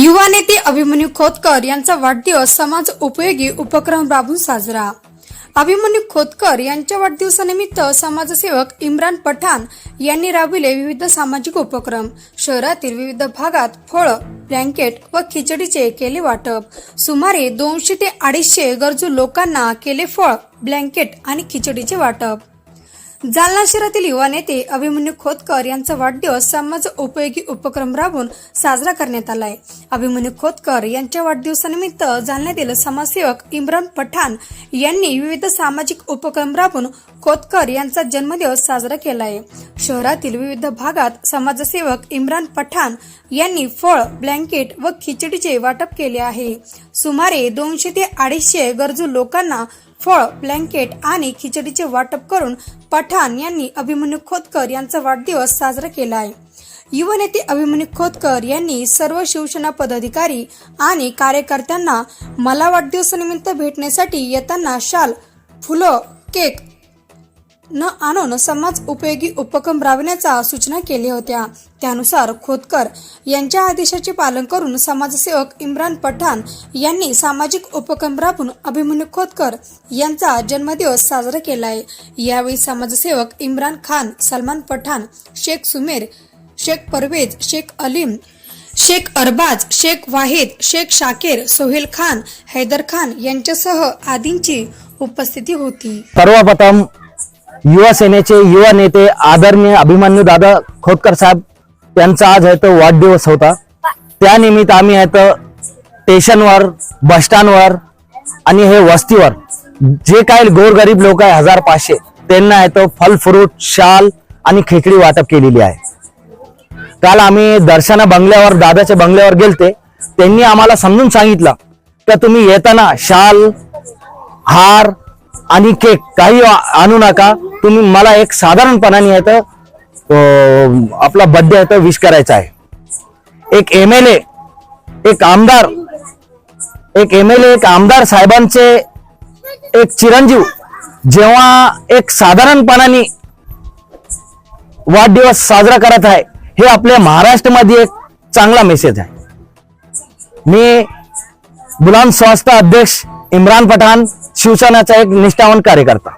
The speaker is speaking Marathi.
युवा नेते अभिमन्यू खोतकर यांचा वाढदिवस समाज उपयोगी उपक्रम राबून साजरा. अभिमन्यू खोतकर यांच्या वाढदिवसानिमित्त समाजसेवक इम्रान पठाण यांनी राबविले विविध सामाजिक उपक्रम. शहरातील विविध भागात फळं ब्लँकेट व खिचडीचे केले वाटप. सुमारे दोनशे ते अडीचशे गरजू लोकांना केले फळ ब्लँकेट आणि खिचडीचे वाटप. जालना शहरातील युवा नेते अभिमन्यू खोतकर यांचा वाढदिवस समाज उपयोगी उपक्रम राबवून साजरा करण्यात आलाय. अभिमन्यू खोतकर यांच्या वाढदिवसानिमित्त जालन्यातील समाजसेवक इम्रान पठाण यांनी विविध सामाजिक उपक्रम राबवून खोतकर यांचा जन्मदिवस साजरा केलाय. शहरातील विविध भागात समाजसेवक इम्रान पठाण यांनी फळ ब्लँकेट व खिचडीचे वाटप केले आहे. सुमारे दोनशे ते अडीचशे गरजू लोकांना फळ ब्लँकेट आणि खिचडीचे वाटप करून पठाण यांनी अभिमन्यू खोतकर यांचा वाढदिवस साजरा केला आहे. युवा नेते अभिमन्यू खोतकर यांनी सर्व शिवसेना पदाधिकारी आणि कार्यकर्त्यांना मला वाढदिवसानिमित्त भेटण्यासाठी येताना शाल फुलं केक न आणून समाज उपयोगी उपक्रम राबवण्याच्या सूचना केल्या होत्या. त्यानुसार खोतकर यांच्या आदेशाचे पालन करून समाजसेवक इम्रान पठाण यांनी सामाजिक उपक्रम राबून अभिमन्यू खोतकर यांचा जन्मदिवस साजरा केला आहे यावेळी समाजसेवक इम्रान खान सलमान पठाण शेख सुमेर शेख परवेज शेख अलीम शेख अरबाज शेख वाहिद शेख शाकेर सोहेल खान हैदर खान यांच्यासह आदींची उपस्थिती होती. सर्वप्रथम युवा सेनेचे युवा नेते आदरणीय अभिमन्यू दादा खोतकर साहेब यांचा आज आहे तो वाढदिवस होता. त्यानिमित्त आम्ही आहे तर स्टेशनवर बस स्टँडवर आणि हे वस्तीवर जे काही गोरगरीब लोक आहे हजार पाचशे त्यांना आहे तो फल फ्रूट शाल आणि खेकडी वाटप केलेली आहे. काल आम्ही दर्शना बंगल्यावर दादाच्या बंगल्यावर गेलते. त्यांनी आम्हाला समजून सांगितलं तर तुम्ही येताना शाल हार आणि केक काही आणू नका. तुम्ही मला एक साधारणपणाने आहे तर आपला बर्थडे आहे तर विश करायचा आहे. एक एम एल ए एक आमदार एक एम एल ए एक आमदार साहेबांचे एक चिरंजीव जेव्हा एक साधारणपणाने वाढदिवस साजरा करत आहे हे आपल्या महाराष्ट्रामध्ये एक चांगला मेसेज आहे. मी बुलंद संस्था अध्यक्ष इम्रान पठाण शिवसेनाचा एक निष्ठावान कार्यकर्ता.